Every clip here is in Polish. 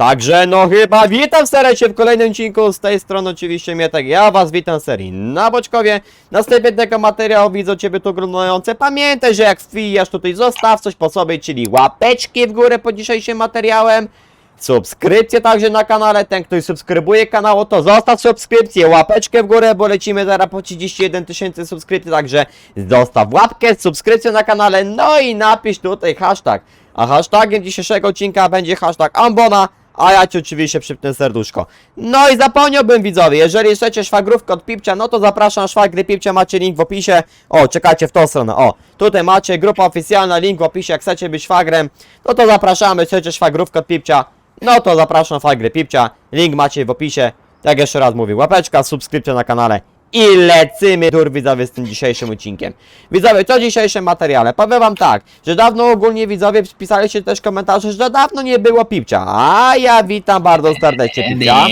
Także no chyba witam serdecznie w kolejnym odcinku, z tej strony oczywiście Mietek, ja was witam w serii na Boczkowie. Następnego materiału widzą Ciebie tu oglądające. Pamiętaj, że jak wbijasz tutaj zostaw coś po sobie, czyli łapeczki w górę pod dzisiejszym materiałem. Subskrypcję także na kanale, ten ktoś subskrybuje kanał, to zostaw subskrypcję, łapeczkę w górę, bo lecimy zaraz po 31 tysięcy subskrypcji, także zostaw łapkę, subskrypcję na kanale, no i napisz tutaj hashtag. A hashtagiem dzisiejszego odcinka będzie hashtag Ambona, a ja ci oczywiście przypnę serduszko. No i zapomniałbym widzowie, jeżeli chcecie szwagrówkę od Pipcia, no to zapraszam szwagry Pipcia, macie link w opisie. O, czekajcie w tą stronę, o. Tutaj macie grupa oficjalna, link w opisie, jak chcecie być szwagrem, no to zapraszamy, chcecie szwagrówkę od Pipcia, no to zapraszam szwagry Pipcia, link macie w opisie. Jak jeszcze raz mówię, łapeczka, subskrypcja na kanale i lecymy dur widzowie z tym dzisiejszym odcinkiem. Widzowie, co w dzisiejszym materiale? Powiem wam tak, że dawno ogólnie widzowie pisaliście też komentarze, że dawno nie było Pipcia, a ja witam bardzo serdecznie Pipcia.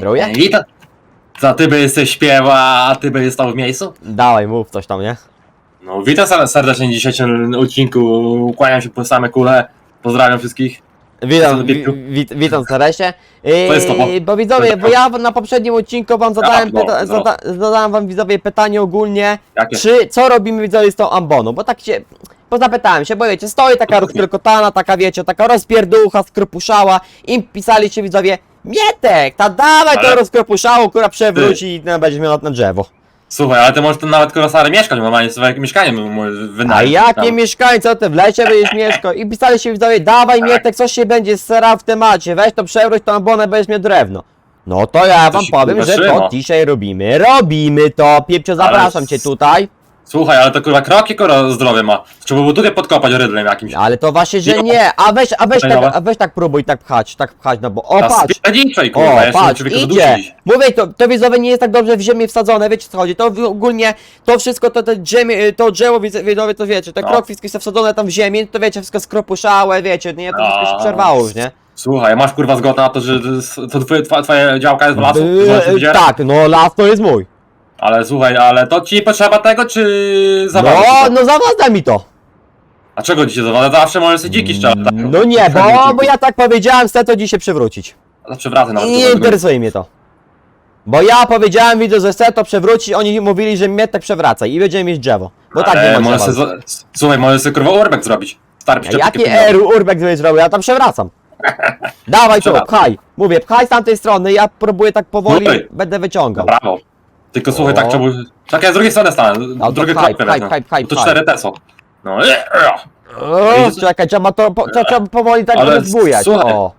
Druje? Witam. Co, ty by jesteś śpiewa, a ty by stał w miejscu? Dawaj, mów coś tam, nie? No, witam ser- serdecznie w dzisiejszym odcinku. Kłaniam się po same kule. Pozdrawiam wszystkich. Witam, wi, wit, witam serdecznie. To jest to, bo- bo widzowie, bo ja na poprzednim odcinku wam zadałem, no, pyta, no. zada, zadałem wam widzowie pytanie ogólnie, Jakie? czy co robimy widzowie z tą amboną, bo tak się, bo zapytałem się, bo wiecie, stoi taka rozkrokotana, taka wiecie, taka rozpierducha, skropuszała, im pisaliście widzowie, Mietek, ta dawaj to Ale- rozkropuszało, która przewróci i no, będziesz miał na drzewo. Słuchaj, ale ty możesz tu nawet kolosary mieszkać, normalnie swoje mieszkanie A wynająć. jakie Tam. mieszkańcy, ty w lesie będziesz mieszkał i pisali się widzowie, dawaj Tak. Mietek, coś się będzie starał w temacie, weź to przewróć tą ambonę, będziesz miał drewno. No to ja wam się powiem, kurwa że to trzyma. dzisiaj robimy, robimy to, Piepcio, zapraszam cię tutaj, Słuchaj, ale to kurwa kroki kurwa zdrowie ma. Trzeba było tutaj podkopać rydlem jakimś. ale to właśnie, że nie, a weź, a weź tak, a weź tak próbuj tak pchać, tak pchać, no bo, o patrz, spierdoliczej, o kurwa, ja się patrz, idzie, zadusić. mówię to, to widzowie nie jest tak dobrze w ziemię wsadzone, wiecie co chodzi, to w- ogólnie, to wszystko, to, te ziemię, to drzewo widz- widzowie, to wiecie, te No. kroki wszystkie są wsadzone tam w ziemię, to wiecie, wszystko skropuszałe, wiecie, nie, to wszystko się przerwało już, nie? Słuchaj, masz kurwa zgodę na to, że to, to twoje, twoja działka jest w lasu? Yy, tak, no las to jest mój. Ale słuchaj, ale to ci potrzeba tego, czy zabawy? No, no zawazda mi to. A czego ci się zabawa? Zawsze możesz sobie dziki strzelać. tak? No nie, bo, bo ja tak powiedziałem, chcę to dzisiaj przewrócić. Zawsze wracaj nawet. I nie interesuje mnie to. Bo ja powiedziałem widzę, że chcę to przewrócić, oni mówili, że mnie tak przewraca i będziemy mieć drzewo. Bo tak nie Ale możesz drzewa. sobie, z- Słuchaj, możesz sobie kurwa urbek zrobić. Stary przyczepki Jaki typu- eru urbek sobie zrobił, ja tam przewracam. Dawaj Przewracam. pchaj. Mówię, pchaj z tamtej strony, ja próbuję tak powoli, Dawaj. będę wyciągał. Brawo. Tylko słuchaj, O. tak trzeba... Tak, ja z drugiej strony stanę. to Drugie klapy wezmę. pchaj, pchaj, Bo To cztery te są. No, e, e. O, czekaj, trzeba to, po, trzeba, trzeba powoli tak Ale rozbujać. słuchaj, O.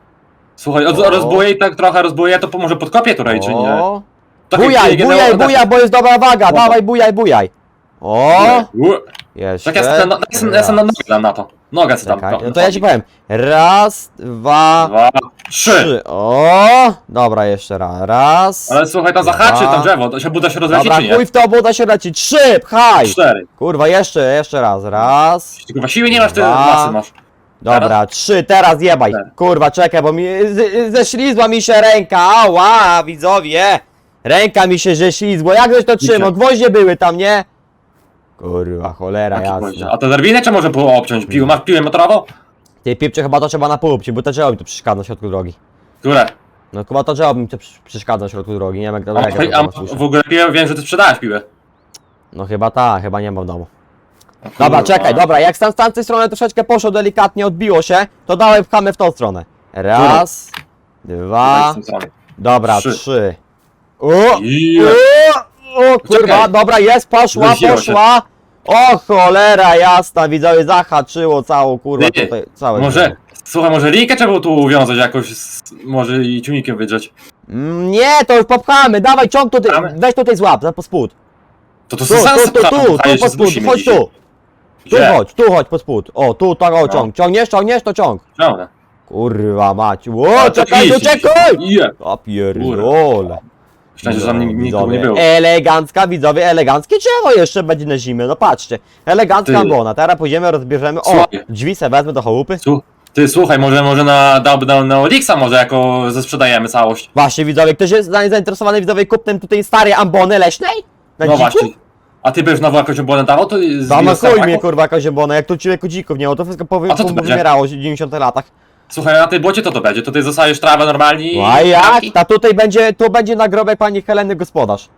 Słuchaj, od, O. rozbuję i tak trochę rozbuję, to może podkopię tutaj, czy nie? O. Takie Bujaj, bujaj, bujaj, bo jest dobra waga, O. dawaj, bujaj, bujaj. O, U. jeszcze. Tak ja jestem na, jestem, jestem na na to. Nogę sobie tam. Czekaj, no to ja ci powiem. Raz, dwa, Dwa, trzy. trzy. O, dobra, jeszcze raz. Raz. Ale słuchaj, to zahaczy Dwa. to drzewo, to się buda się rozleci, Dobra, czy nie? chuj w to, bo to się leci. Trzy, pchaj. Cztery. Kurwa, jeszcze, jeszcze raz. Raz. Ty kurwa siły nie masz, ty Dwa. masy masz. Dobra, trzy, teraz jebaj. Cztery. Kurwa, czekaj, bo mi z, ześlizła mi się ręka. Ała, widzowie. Ręka mi się ześlizła. Jak żeś to trzymał? Gwoździe były tam, nie? Kurwa, cholera Taki jasna. powiedział. A to derwinę czy może było obciąć? Pił, masz piłę motorową? Ty pipcie chyba to trzeba na pół, bo to drzewo mi tu przeszkadza na środku drogi. Które? No chyba to drzewo mi przy- przeszkadza na środku drogi, nie wiem jak to A, to a, w ogóle piłę, wiem, że ty sprzedałeś piłę. No chyba tak, chyba nie ma w domu. Dobra, czekaj, dobra, jak tam z tamtej strony troszeczkę poszło delikatnie, odbiło się, to dałem pchamy w tą stronę. Raz, dwa, tej dobra, trzy. trzy. O, I... o, o kurwa, Czekaj. dobra, jest, poszła, się. poszła. O cholera jasna, widzowie, zahaczyło całą kurwa Ty, tutaj, całe Może, słuchaj, może linkę trzeba było tu uwiązać jakoś, z, może i ciągnikiem wydrzeć. Mm, Nie, to już popchamy, dawaj ciąg tutaj, Popchamy? weź tutaj złap, za po spód. To to Tu, sens tu, tu, tu, tu, po spód, chodź tu. Tu chodź, tu chodź po spód. O, tu, tak, o, No. ciąg. Ciągniesz, ciągniesz, to ciąg. Dobra. Kurwa mać. Ło, Ale to czekaj, idź, czekaj! Szczęście, że tam nik- nikogo nie było. Elegancka, widzowie, eleganckie drzewo jeszcze będzie na zimę, no patrzcie. Elegancka Ty. bona, teraz pójdziemy, rozbierzemy. O, Słuchaj. drzwi se wezmę do chałupy. Słu- Ty słuchaj, może, może na, dałby na, na Olixa może jako zesprzedajemy całość. Właśnie, widzowie, ktoś jest za- zainteresowany, widzowie, kupnem tutaj starej ambony leśnej? Na No dziku? właśnie. A ty byś znowu jakąś obłonę dawał, to z Zamachuj biosałaku? mnie kurwa jakaś obłona, jak tu człowieku dzików nie było, to wszystko powy, A co tu będzie? wymierało w 90 latach. Słuchaj, na tej błocie to to będzie, tutaj zostajesz trawę normalnie i... No a jak? Ta tutaj będzie, tu będzie nagrobek pani Heleny gospodarz.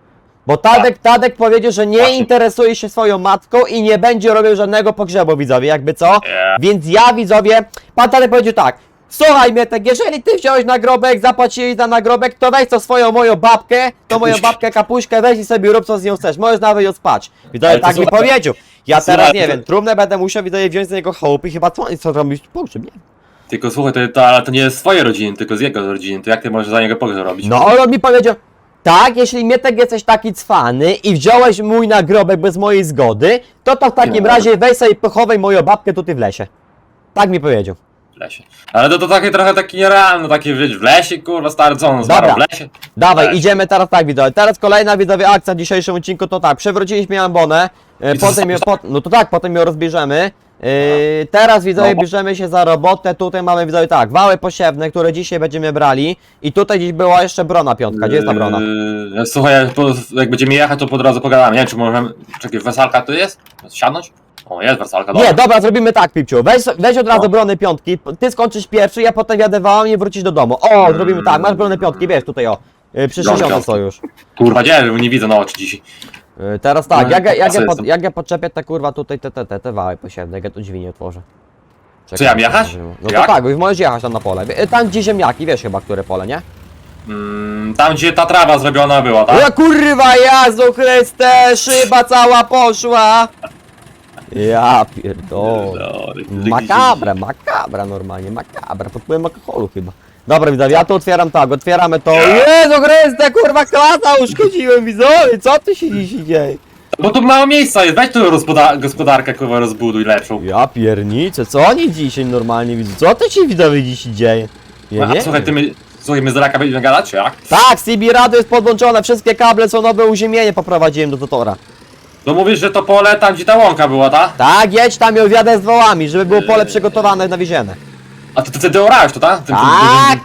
Bo Tadek, Tadek powiedział, że nie Właśnie. interesuje się swoją matką i nie będzie robił żadnego pogrzebu widzowie, jakby co. Nie. Więc ja widzowie, pan Tadek powiedział tak. Słuchaj Mietek, jeżeli ty wziąłeś nagrobek, zapłaciłeś za nagrobek, to weź to swoją moją babkę, to moją Kapuśkę. babkę kapuśkę, weź i sobie rób co z nią chcesz, możesz nawet ją spać. Widzowie, Ale to tak mi słuchaj- powiedział. Ja słuchaj, teraz nie to- wiem, trumnę będę musiał widzowie wziąć z niego chałupy i chyba co, co robić pogrzeb, nie? Tylko słuchaj, to, to, ale to nie jest z twojej rodziny, tylko z jego rodziny, to jak ty możesz za niego pogrzeb robić? No on mi powiedział, tak, jeśli Mietek jesteś taki cwany i wziąłeś mój nagrobek bez mojej zgody, to to w takim No. razie weź sobie pochowaj moją babkę tutaj w lesie. Tak mi powiedział. W lesie. Ale to, to takie trochę takie nierealne, takie wiesz, w lesie, kurwa, stary, co on zmarł Dobra. w lesie? Dawaj, idziemy teraz tak widzowie. Teraz kolejna widzowie akcja w dzisiejszym odcinku to tak, przewróciliśmy ambonę, e, I potem ją, zostawisz? po, no to tak, potem ją rozbierzemy. E, teraz widzowie No. bierzemy się za robotę, tutaj mamy widzowie tak, wały posiewne, które dzisiaj będziemy brali i tutaj gdzieś była jeszcze brona piątka, gdzie jest ta brona? Yy, słuchaj, jak, po, jak będziemy jechać, to po drodze pogadamy. Nie wiem, czy możemy... Czekaj, wesalka tu jest? Siadnąć? O, jest wersalka, dobra. Nie, dobra, zrobimy tak, Pipciu. Weź, weź od razu No. brony piątki. Ty skończysz pierwszy, ja potem jadę wałam i wrócisz do domu. O, Mm. zrobimy tak, masz brony piątki, wiesz, tutaj o. Y, Przy Brony 60 piątki. są już. Kurwa, nie, bo nie widzę na oczy dzisiaj. Y, Teraz tak, No, jak, ja- jak, ja co pod, jestem? jak ja podczepię te kurwa tutaj te, te, te, te wały posiewne, jak ja tu drzwi nie otworzę. Co, ja mam jechać? No to Jak? tak, już możesz jechać tam na pole. Y, Tam gdzie ziemniaki, wiesz chyba, które pole, nie? Mm, tam, gdzie ta trawa zrobiona była, tak? O kurwa, Jezu Chryste, szyba cała poszła! Ja pierdolę. Makabra, makabra normalnie, makabra, pod wpływem alkoholu chyba. Dobra widzowie, ja to otwieram tak, otwieramy to. Jezu Chryste, kurwa klasa uszkodziłem widzowie, co tu się dziś dzieje? Bo tu mało miejsca jest, weź tu rozpoda- gospodarkę, kurwa, rozbuduj lepszą. Ja pierniczę, co oni dzisiaj normalnie widzą, co to się widzowie dziś dzieje? Ja A, nie słuchaj, ty my, słuchaj, my z raka będziemy gadać, czy jak? Tak, CB Radio jest podłączone, wszystkie kable są nowe, uziemienie poprowadziłem do tutora. To mówisz, że to pole tam, gdzie ta łąka była, ta? Tak, jedź tam ją wiadę z wołami, żeby było pole przygotowane na wiezienę. A ty, ty orałeś to, tak? Tym- tym- Tak,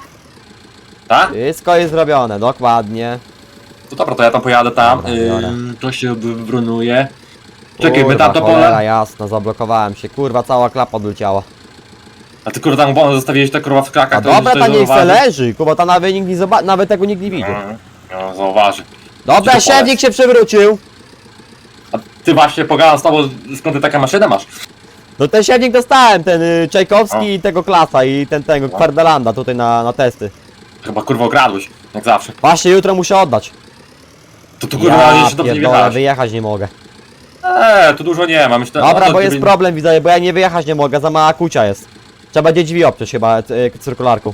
Tak? wszystko jest zrobione, dokładnie. To dobra, to ja tam pojadę tam, Dobra, biorę. to się brunuje. Czekaj, my Kurwa, tam to cholera, pole... jasno, zablokowałem się, kurwa, cała klapa odleciała. A ty kurwa tam bo zostawiłeś te kurwa w A krakach, to dobra, ta niech se leży, kuba, ta nawet nikt nie zobaczy, nawet tego nikt nie widzi. Mm, No, zauważy. Dobra, to pole? siewnik się przewrócił. A ty właśnie pogadam z tobą, skąd ty taką maszynę masz? No ten siewnik dostałem, ten y, Czajkowski i tego klasa i ten tego. Kwardelanda tutaj na, na testy. Chyba kurwa okradłeś, jak zawsze. Właśnie jutro muszę oddać. To tu kurwa Ja jeszcze dobrze nie pierdolę, wjechałeś. wyjechać nie mogę. Eee, tu dużo nie ma, myślę... Dobra, no, bo jest problem, widzę, bo ja nie wyjechać nie mogę, za mała kucia jest. Trzeba będzie drzwi obciąć chyba y, cyrkularką.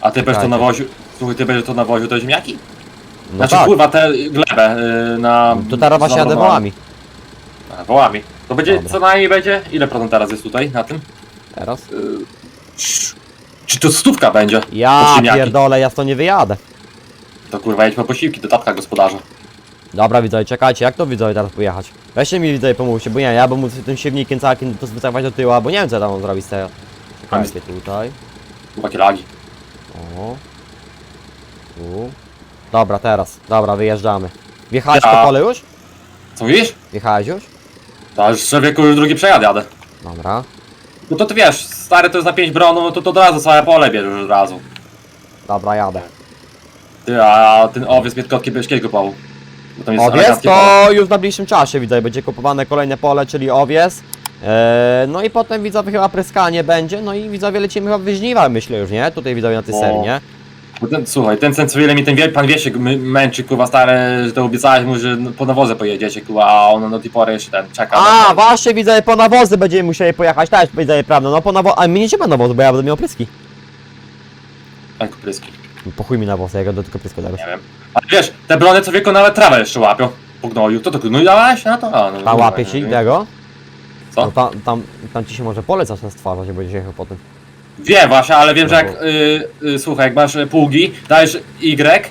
A ty będziesz to Czekajcie. nawoził... Słuchaj, ty będziesz to nawoził te ziemniaki? No Znaczy tak, kurwa te glebę yy, na... to teraz właśnie jadę wołami. A, Wołami. To będzie, Dobra. co najmniej będzie... Ile procent teraz jest tutaj, na tym? Teraz? Czy- Czy to stówka będzie? Pod Ja ziemniaki? pierdolę, ja to nie wyjadę. To kurwa jedźmy posiłki do tatka gospodarza. Dobra widzowie, czekajcie, jak to widzowie teraz pojechać? Weźcie mi widzowie pomóżcie, bo nie ja bym mógł tym siewnikiem całkiem to wycofać do tyłu, bo nie wiem co ja tam mam zrobić z tego. Czekajcie tutaj. Kurwa jakie lagi. O. Tu. Dobra, teraz. Dobra, wyjeżdżamy. Wjechałeś Ja. po pole już? Co mówisz? Wjechałeś już? To już człowieku już drugi przejazd jadę. Dobra. No to ty wiesz, stary to jest na 5 bronu, no to, to od razu całe pole bierzesz od razu. Dobra, jadę. Ty, a ten owiec Pietkotki będziesz kiedy kupował? Bo tam jest eleganckie pole. to już w najbliższym czasie widzę, będzie kupowane kolejne pole, czyli owiec. Eee, no i potem widzowie chyba pryskanie będzie, no i widzowie lecimy chyba wyżniwa, myślę już, nie? Tutaj widzowie na tej O. serii, nie? Bo ten, słuchaj, ten sen co ile mi ten wie, pan Wiesiek my- męczy, kurwa stary, że to obiecałeś mu, że po nawozę pojedziecie, kurwa, a on do tej pory jeszcze ten czeka. A, na- właśnie widzowie, po nawozy będziemy musieli pojechać, też widzowie, prawda, no po nawozy, a mi nie trzeba nawozu, bo ja będę miał pryski. Ej, pryski, Po chuj mi nawozy, ja go do tylko prysku zaraz. nie wiem. Ale wiesz, te brony co wieku nawet trawę jeszcze łapią. Po gnoju, to to no i dałeś na to? A, no, A no, łapie no, ci no. tego? Co? No tam, tam, tam ci się może pole zacznie stwarzać, jak będziesz jechał potem. Wiem właśnie, ale wiem, że No jak, y, y, słuchaj, jak masz y, pługi, dajesz Y,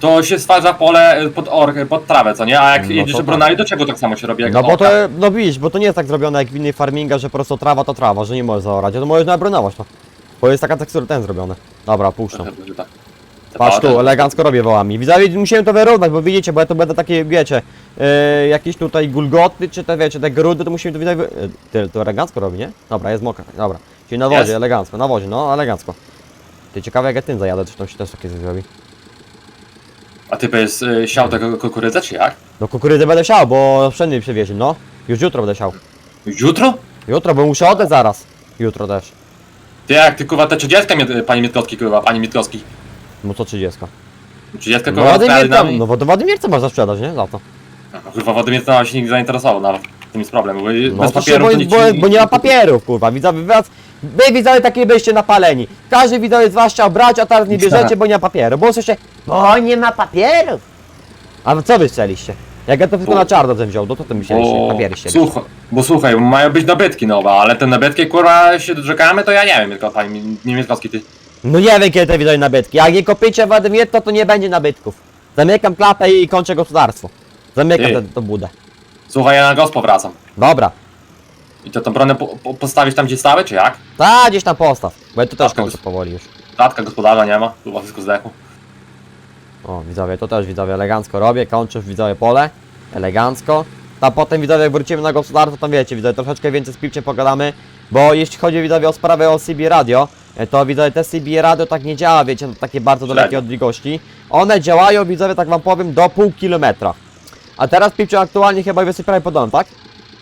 to się stwarza pole y, pod, or, pod trawę, co nie? A jak No jedziesz to tak. bronami, do czego tak samo się robi jak No bo to, orka? no widzisz, bo to nie jest tak zrobione jak w innej farminga, że po prostu trawa to trawa, że nie możesz zaorać, a to możesz nabronować to. Bo jest taka tekstura ten zrobione. Dobra, puszczam. Tak. Patrz tu, elegancko robię wołami. Widzowie, musiałem to wyrównać, bo widzicie, bo ja to będę takie, wiecie, yy, jakieś tutaj gulgoty, czy te, wiecie, te grudy, to musimy to widać, wy... yy, Ty, to elegancko robi, nie? Dobra, jest mokra, dobra. Czyli na wodzie, Jest. elegancko, na wodzie, no, elegancko. Ty, ciekawe jak ja tym zajadę, czy to się też takie coś zrobi. A ty będziesz y, siał tego kukurydzę, czy jak? No kukurydzy będę siał, bo pszenny przywieźli, no. Już jutro będę siał. Jutro? Jutro, bo muszę oddać zaraz. Jutro też. Ty jak ty kurwa te 30 miet, pani Mietkowski kurwa, pani Mietkowski. No co 30. 30 No kurwa mnie. no bo to Władimir można sprzedać, nie? Za to. Kurwa Władimir to się nikt zainteresował nawet. To jest problem, bo No bez to się, papieru bo, to bo, nie ma papierów, kurwa. Widzowie, was, wy widzowie takie byście napaleni. Każdy widzowie z was chciał brać, a teraz nie bierzecie, bo nie ma papieru. Bo słyszycie, bo nie ma papierów. A wy co wy chcieliście? Jak ja to wszystko Bo- na czarno bym wziął, to co ty myśleliście? Papiery chcieliście. słuchaj, bo słuchaj, mają być nabytki nowe, ale te nabytki kurwa się doczekamy, to ja nie wiem, tylko pani nie Mietkowski ty. No nie wiem kiedy te widzowie nabytki. Jak nie kopiecie Władimir, to to nie będzie nabytków. Zamykam klapę i kończę gospodarstwo. Zamykam Ty. tę tę budę. Słuchaj, ja na gospo wracam. Dobra. I to tą bronę po, po, postawić tam gdzie stały, czy jak? Ta, gdzieś tam postaw. Bo ja tu też Tatka kończę powoli już. Tatka gospodarza nie ma, chyba wszystko zdechło. O, widzowie, to też widzowie elegancko robię, kończę w widzowie pole, elegancko. Tam potem widzowie jak wrócimy na gospodarstwo, to wiecie, widzowie, troszeczkę więcej z Pilciem pogadamy, bo jeśli chodzi widzowie o sprawę o CB Radio, e, to widzowie te CB Radio tak nie działa, wiecie, na takie bardzo dalekie Średnio. odległości. One działają, widzowie, tak wam powiem, do pół kilometra. A teraz Pilcie aktualnie chyba jest prawie pod domem, tak?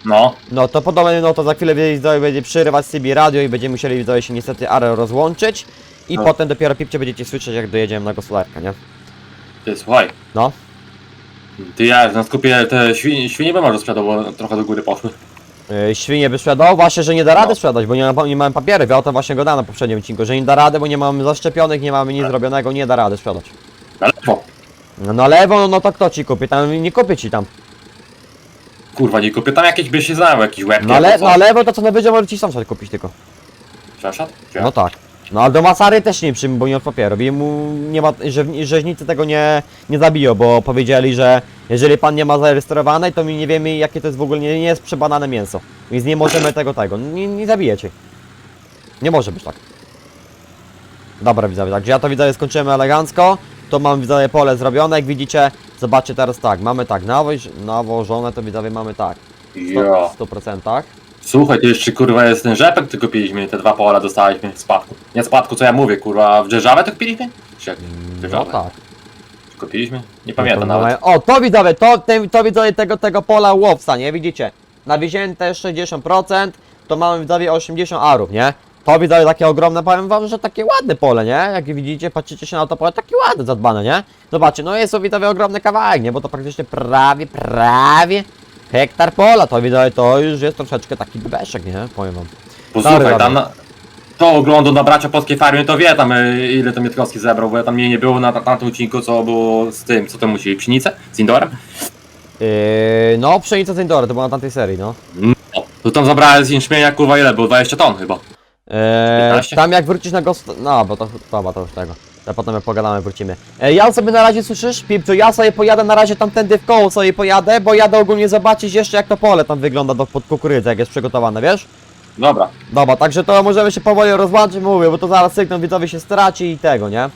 No, No to pod domem, no to za chwilę widzowie będzie przerywać CB Radio i będziemy musieli widzowie się niestety arę rozłączyć. I No. potem dopiero Pilcie będziecie słyszeć jak dojedziemy na gospodarkę, nie? ty słuchaj. No. Ty ja na skupie te świnie, świnie bym może sprzedał, bo trochę do góry poszły. Yy, świnie by sprzedał, właśnie, że nie da rady No. sprzedać, bo nie, ma, nie mamy papierów. Ja o tym właśnie gadałem na poprzednim odcinku, że nie da rady, bo nie mamy zaszczepionych, nie mamy nic Tak. zrobionego, nie da rady sprzedać. Na lewo. No na lewo, no, no to kto ci kupi? Tam nie kupię ci tam. Kurwa, nie kupię tam jakieś by się znały, jakiś łeb. Na, le, na lewo to co najwyżej może ci sąsiad kupić tylko. Czy No tak. No ale do Masary też nie przyjmę, bo nie od papieru. I mu nie ma, że, rzeźnicy tego nie, nie zabiją, bo powiedzieli, że jeżeli pan nie ma zarejestrowanej, to my nie wiemy jakie to jest w ogóle, nie, nie jest przebadane mięso. Więc nie możemy tego, tego, nie, nie zabijecie. Nie może być tak. Dobra widzowie, także ja to widzowie skończymy elegancko. To mam widzowie pole zrobione, jak widzicie. Zobaczcie teraz tak, mamy tak, nawoź, nawożone to widzowie mamy tak. Jo. W 100%. Słuchaj, to jeszcze kurwa jest ten rzepek, tylko kupiliśmy, te dwa pola dostaliśmy w spadku. Nie spadku, co ja mówię, kurwa, w dzierżawę to kupiliśmy? Czy jak? No Dzierżawę? tak. Kupiliśmy? Nie pamiętam No to nawet. mamy- O, to widzowie, to, ten, to widzowie tego, tego pola łowca, nie? Widzicie? Nawiezięte 60%, to mamy widzowie 80 arów, nie? To widzowie takie ogromne, powiem wam, że takie ładne pole, nie? Jak widzicie, patrzycie się na to pole, takie ładne, zadbane, nie? Zobaczcie, no jest to widzowie ogromny kawałek, nie? Bo to praktycznie prawie, prawie hektar pola, to widzowie, to już jest troszeczkę taki bebeszek, nie? Powiem wam. Posłuchaj, Dobra, tam na, to oglądu na bracia polskiej farmie, to wie tam y, ile to Mietkowski zebrał, bo ja tam mnie nie było na, na tym odcinku, co było z tym, co to musi, pszenicę? Z Indorem? Yy, no, pszenica z Indory, to było na tamtej serii, no. No, to tam zabrałem z jęczmienia, kurwa, ile było? 20 ton chyba. Eee, 15? tam jak wrócisz na gost... No, bo to chyba to już tego. To potem jak pogadamy, wrócimy. E, ja sobie na razie słyszysz, Pipciu, ja sobie pojadę na razie tamtędy w koło sobie pojadę, bo jadę ogólnie zobaczyć jeszcze jak to pole tam wygląda do, pod kukurydzę, jak jest przygotowane, wiesz? Dobra. Dobra, także to możemy się powoli rozłączyć, mówię, bo to zaraz sygnał widzowie się straci i tego, nie?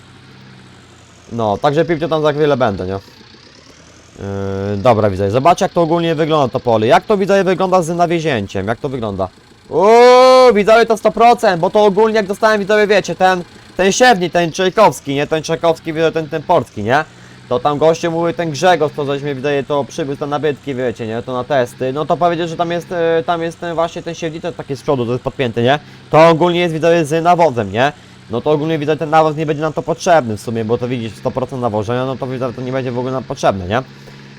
No, także Pipciu tam za chwilę będę, nie? Yy, dobra, widzę. Zobacz jak to ogólnie wygląda to pole. Jak to widzowie wygląda z nawiezięciem? Jak to wygląda? Uuu, widzowie to 100%, bo to ogólnie jak dostałem widzowie, wiecie, ten, ten siewnik, ten Czajkowski, nie? Ten Czajkowski, widzowie, ten, ten portki, nie? To tam goście mówił ten Grzegorz, to żeśmy wydaje to przybył te nabytki, wiecie, nie? To na testy. No to powiedział, że tam jest, e, tam jest ten właśnie ten siewnik, to taki z przodu, to jest podpięty, nie? To ogólnie jest widzowie z nawozem, nie? No to ogólnie widać ten nawóz nie będzie nam to potrzebny w sumie, bo to widzisz 100% nawożenia, no to widzowie to nie będzie w ogóle nam potrzebne, nie?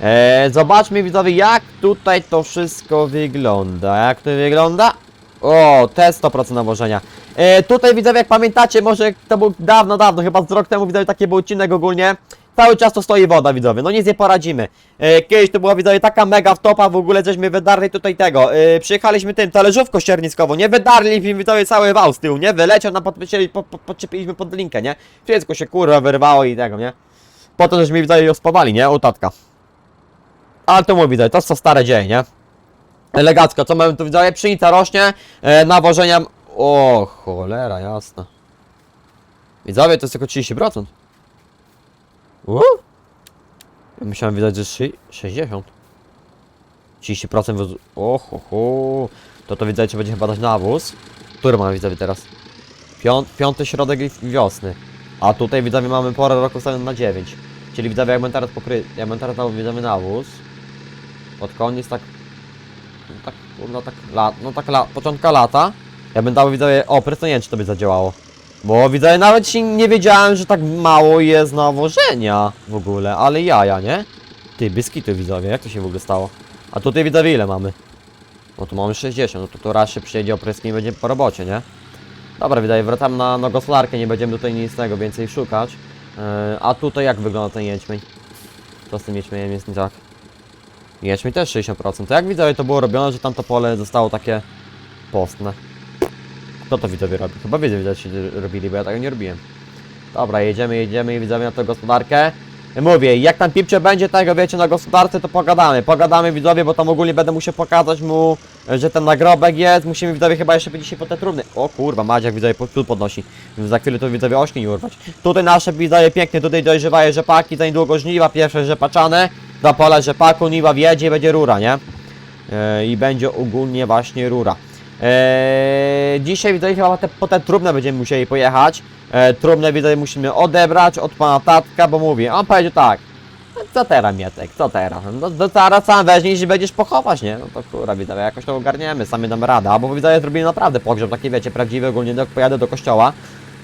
Eee, zobaczmy widzowie jak tutaj to wszystko wygląda. Jak to wygląda? O, te 100% nawożenia. E, tutaj widzowie, jak pamiętacie, może to był dawno, dawno, chyba z rok temu widzowie taki był odcinek ogólnie. Cały czas to stoi woda widzowie, no nic nie poradzimy. E, kiedyś to była widzowie taka mega wtopa, w ogóle żeśmy wydarli tutaj tego. E, przyjechaliśmy tym talerzówką ścierniskową, nie wydarli widzowie cały wał z tyłu, nie? Wyleciał, nam podpięli, po, po, podczepiliśmy pod linkę, nie? Wszystko się kurwa wyrwało i tego, nie? Po to, żeśmy widzowie ją spawali, nie? U tatka. Ale to mówię, widzowie, to są stare dzieje, nie? Elegancko, co mamy tu widzowie? Pszenica rośnie, e, nawożenia... O, cholera, jasna. Widzowie, to jest tylko 30%. U? Ja myślałem widać, że szy- 60. 30% wozu... Oho, ho. To to widać, że będzie chyba dać nawóz. Który mamy widzowie teraz? Piąt, piąty środek wiosny. A tutaj widzowie mamy porę roku ustawioną na 9. Czyli widzowie jak będę teraz pokry... Jak będę teraz dał widzowie nawóz. Pod koniec tak... No tak, no tak, lat, no tak la, początka lata. Ja bym dał widzowie opres, to nie wiem czy to by zadziałało. Bo widzowie nawet się nie wiedziałem, że tak mało jest nawożenia w ogóle, ale jaja, nie? Ty, biskitu widzowie, jak to się w ogóle stało? A tutaj widzowie ile mamy? No tu mamy 60, no to to raz się przyjedzie opryski i będzie po robocie, nie? Dobra, wydaje, wracamy na, na gospodarkę, nie będziemy tutaj nic tego więcej szukać. Yy, a tutaj jak wygląda ten jęczmień? Co z tym jęczmieniem jest nie tak? Jęczmień też 60%. To jak widzowie to było robione, że tamto pole zostało takie postne? Kto to widzowie robi? Chyba wiedzą, widać, robili, bo ja tego nie robiłem. Dobra, jedziemy, jedziemy i widzowie na tę gospodarkę. Mówię, jak tam pipcie będzie tego, wiecie, na gospodarce, to pogadamy. Pogadamy widzowie, bo tam ogólnie będę musiał pokazać mu, że ten nagrobek jest. Musimy widzowie chyba jeszcze dzisiaj po te trumny. O kurwa, Madziak widzowie tu podnosi. Za chwilę to widzowie ośki urwać. Tutaj nasze widzowie pięknie, tutaj dojrzewają rzepaki, za niedługo żniwa, pierwsze rzepaczane. Dwa pola rzepaku, niwa wjedzie i będzie rura, nie? E, I będzie ogólnie właśnie rura. Eee, dzisiaj widzowie chyba te, po te trumne będziemy musieli pojechać. E, trumnę widzowie musimy odebrać od pana tatka, bo mówi, on powiedział tak. "No Co teraz Mietek, co teraz? No do zaraz sam weźmiesz i będziesz pochować, nie? No to kurwa widzowie, jakoś to ogarniemy, sami damy radę. Bo widzowie zrobili naprawdę pogrzeb, taki wiecie, prawdziwy, ogólnie do, pojadę do kościoła.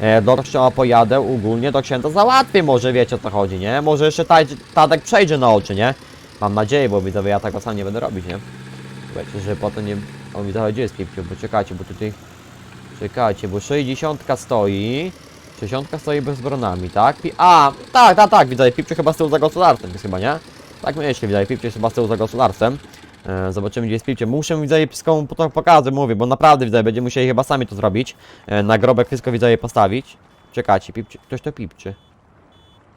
E, do kościoła pojadę, ogólnie do księdza załatwię, może wiecie o co chodzi, nie? Może jeszcze Tadek przejdzie na oczy, nie? Mam nadzieję, bo widzowie ja tego sam nie będę robić, nie? Słuchajcie, że potem nie... O, widzę, gdzie jest Pipciu, bo czekajcie, bo tutaj... Czekajcie, bo 60 stoi... 60 stoi bezbronami, tak? Pi A, tak, tak, tak, widzę, Pipciu chyba z tyłu za gospodarstwem jest chyba, nie? Tak myślę, widzę, Pipciu jest chyba z tyłu za gospodarstwem. E, zobaczymy, gdzie jest Pipciu. Muszę, widzę, wszystko to pokazać, mówię, bo naprawdę, widzę, będziemy musieli chyba sami to zrobić. E, nagrobek wszystko, widzę, postawić. Czekajcie, Pipciu, ktoś to Pipczy.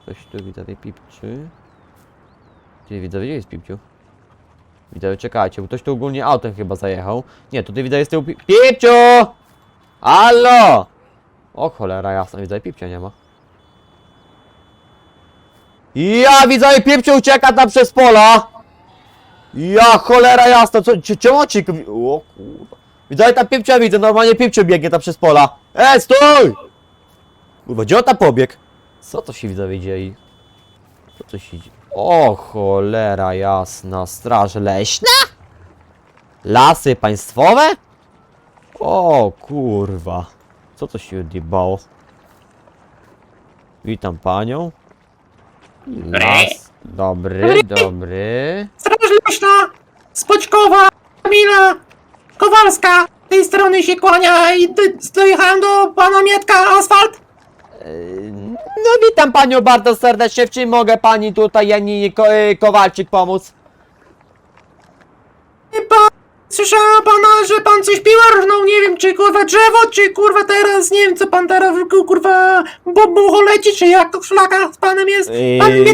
Ktoś tu, widzę, Pipczy. Gdzie widzę, gdzie jest Pipciu? Widzę, czekajcie, bo ktoś tu ogólnie autem chyba zajechał. Nie, tutaj widzę jest tył pi Pipciu! Allo! O cholera jasna, widzę, Pipcia nie ma. Ja widzę, Pipciu ucieka tam przez pola! Ja cholera jasna, co, cie- czemu ci... O kurwa. Widzę, tam Pipcia widzę, normalnie Pipciu biegnie tam przez pola. E, stój! Kurwa, gdzie on tam pobiegł? Co to się widzę, dzieje? Co to się dzieje? O cholera jasna, straż leśna? Lasy państwowe? O kurwa. Co to się odjebało? Witam panią. Las. Dobry, dobry. Straż Leśna, Spoćkowa, Kamila, Kowalska. Z tej strony się kłania i ty- dojechałem do pana Mietka Asfalt. Yy, No witam panią bardzo serdecznie. W czym mogę pani tutaj Jani Ko yy, Kowalczyk pomóc? Chyba słyszałem pana, że pan coś piłarznął, nie wiem czy kurwa drzewo, czy kurwa teraz, nie wiem co pan teraz kurwa bobucho leci, czy jak to szlaka z panem jest. Pan. Yy,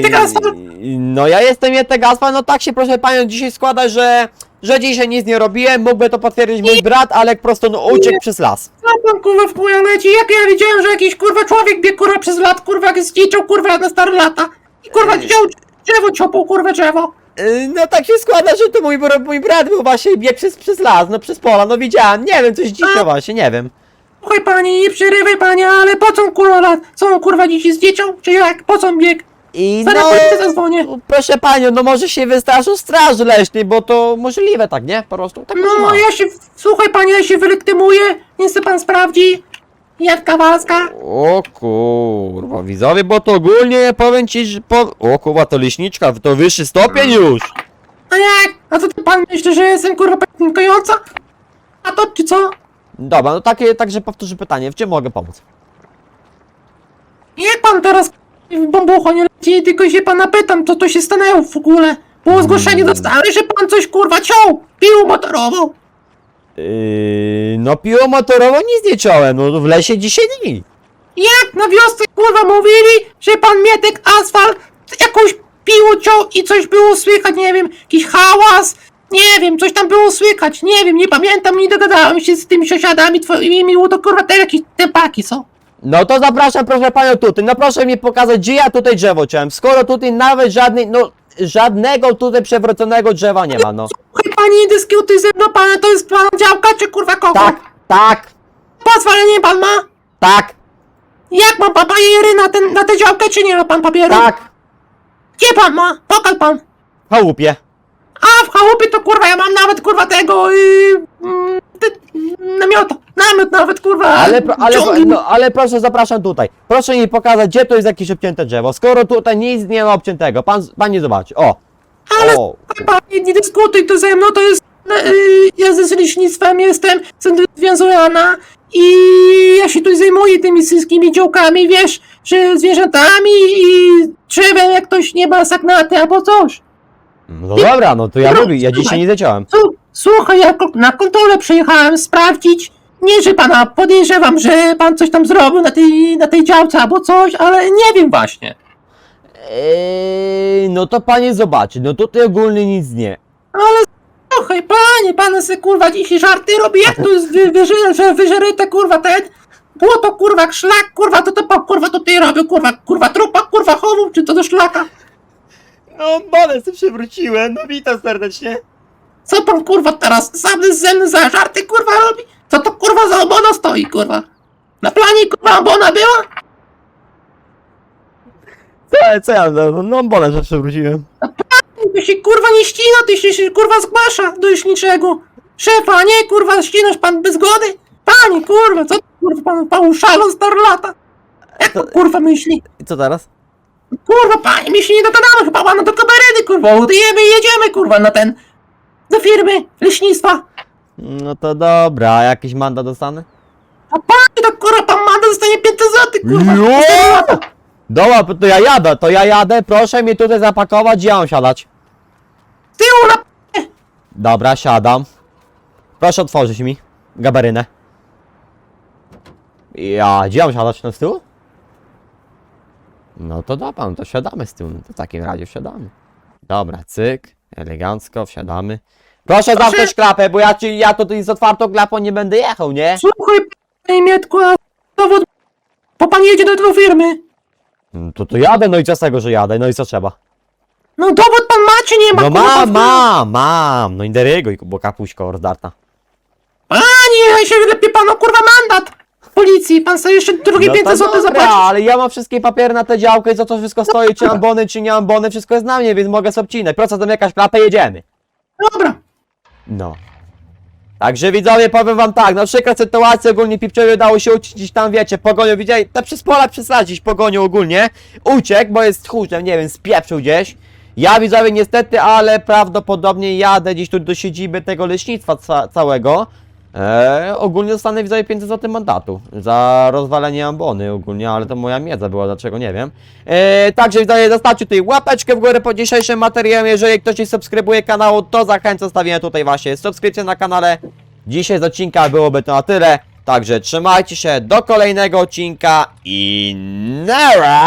No ja jestem Jetek Asfalt, no tak się proszę panią dzisiaj składa, że że dzisiaj nic nie robiłem, mógłby to potwierdzić mój brat, ale po prostu no, uciekł przez las. Co pan kurwa w chuja leci, jak ja widziałem, że jakiś kurwa człowiek biegł kurwa przez lat, kurwa jak zdziczał kurwa na stare lata. I kurwa widział drzewo ciopał kurwa drzewo. Yy, No tak się składa, że to mój, mój brat był właśnie biegł przez, przez las, no przez pola, no widziałem, nie wiem, coś dziwnego właśnie, nie wiem. Słuchaj pani, nie przerywaj pani, ale po co kurwa lat? Co on kurwa dzieci z dziecią? Czy jak? Po co on biegł? I Zaraz no, zadzwonię. proszę panią, no może się wystraszył straży leśnej, bo to możliwe tak, nie? Po prostu tak może No ja się, słuchaj pani, ja się wylektymuje, niech se pan sprawdzi. Jadka Walska. O kurwa, widzowie, bo to ogólnie powiem ci, że po... O kurwa, to leśniczka, to wyższy stopień już. A jak? A co ty pan myśli, że jestem kurwa pękająca? A to czy co? Dobra, no takie, także powtórzę pytanie, w czym mogę pomóc? Jak pan teraz w bombucho nie leci, tylko się pana pytam, co to się stanęło w ogóle? Było zgłoszenie dostałem, że pan coś kurwa ciął, pił motorową. Yy, no piło motorowo nic nie czołem, no w lesie dzisiaj dni. Jak na wiosce kurwa mówili, że pan Mietek Asfalt jakąś piło ciął i coś było słychać, nie wiem, jakiś hałas, nie wiem, coś tam było słychać, nie wiem, nie pamiętam, nie dogadałem się z tymi sąsiadami twoimi, miło to kurwa te jakieś tepaki są. No to zapraszam proszę panią tutaj, no proszę mi pokazać gdzie ja tutaj drzewo ciąłem, skoro tutaj nawet żadnej, no żadnego tutaj przewróconego drzewa nie ma, no. Słuchaj, pani nie dyskutuj ze mną, pana to jest pana działka, czy kurwa kogo? Tak, tak, Pozwolenie pan ma? tak, Jak ma pan papiery na, ten, na tę działkę, czy nie ma pan papieru? tak, Gdzie pan ma? Pokaż pan. w chałupie. A, w chałupie to kurwa, ja mam nawet kurwa tego, yy, mm, ty, namiota, namiot nawet kurwa. Ale, pro- ale, no, ale proszę, zapraszam tutaj. Proszę mi pokazać, gdzie to jest jakieś obcięte drzewo. Skoro tutaj nic nie ma obciętego, pan, pan nie zobaczy. O! Ale O! Pan nie, dyskutuj tu ze mną, to jest. Yy, ja ze leśnictwem jestem związana i ja się tu zajmuję tymi wszystkimi działkami, wiesz, że zwierzętami i drzewem, jak ktoś nie ma sagnaty albo coś. No dobra, no to ja mówię, ja dzisiaj nie zaciąłem. Su- Słuchaj, ja ko- na kontrolę przyjechałem sprawdzić. Nie, że pana podejrzewam, że pan coś tam zrobił na tej, na tej działce albo coś, ale nie wiem właśnie. Eee, no to panie zobaczy, no tutaj ogólnie nic nie. Ale słuchaj, panie, pan se kurwa dzisiaj żarty robi, jak tu jest wy, wyży, że wyżeryte kurwa ten błoto kurwa szlak, kurwa to to pan kurwa tutaj robił, kurwa, kurwa trupa, kurwa chowu, czy to do szlaka? No, bonę sobie przywróciłem, no witam serdecznie. Co pan kurwa teraz sam ze mną za żarty kurwa robi? Co to kurwa za obona stoi kurwa? Na planie kurwa obona była? Co, co ja, no, no bonę sobie przywróciłem. Ty się kurwa nie ścina, ty się, się kurwa zgłasza do leśniczego. Szefa, nie kurwa ścinasz pan bez zgody? Panie kurwa, co kurwa pan, pan szalon star lata? Jak to kurwa myśli? I co teraz? Kurwa panie, my się nie dogadamy chyba pana do kabaryny kurwa, udajemy i jedziemy kurwa na ten, do firmy leśnictwa. No to dobra, a jakiś mandat dostanę? A panie to kurwa pan ma dostanie 500 zł kurwa. Jo! Dobra, to ja jadę, to ja jadę, proszę mnie tutaj zapakować, gdzie mam siadać? Z tyłu na Dobra, siadam. Proszę otworzyć mi gabarynę. Ja, gdzie mam siadać? No z tyłu? No to dobra, no to wsiadamy z tyłu, no to w takim razie wsiadamy. Dobra, cyk, elegancko, wsiadamy. Proszę zamknąć klapę, bo ja, ci, ja tutaj z otwartą klapą nie będę jechał, nie? Słuchaj panie Mietku, a dowód, bo pan jedzie do, do firmy. No to to jadę, no i co z tego, że jadę, no i co trzeba? No dowód pan ma czy nie ma? No kurwa, mam, mam, mam, no inderyguj, bo kapuśko rozdarta. Panie, ja się lepiej panu kurwa mandat policji, pan sobie jeszcze drugie No 500 to zł dobra, zapłaci. ale ja mam wszystkie papiery na tę działkę i co to wszystko stoi, czy mam bony, czy nie mam bony, wszystko jest na mnie, więc mogę sobie obcinać. Proszę zamykać klapę, jedziemy. Dobra. No. Także widzowie, powiem wam tak, no przykra sytuacja, ogólnie Pipciowi udało się uciec tam, wiecie, pogonią, widzieli, to przez pola przesadzić pogonią ogólnie, uciekł, bo jest tchórzem, nie wiem, spieprzył gdzieś. Ja widzowie niestety, ale prawdopodobnie jadę gdzieś tu do siedziby tego leśnictwa ca całego. Eee, ogólnie dostanę widzowie 500 zł mandatu za rozwalenie ambony ogólnie, ale to moja miedza była, dlaczego nie wiem. Eee, także widzowie, zostawcie tutaj łapeczkę w górę po dzisiejszym materiałem, jeżeli ktoś nie subskrybuje kanału, to zachęcam stawienia tutaj właśnie subskrypcję na kanale. Dzisiaj z odcinka byłoby to na tyle, także trzymajcie się do kolejnego odcinka i nara!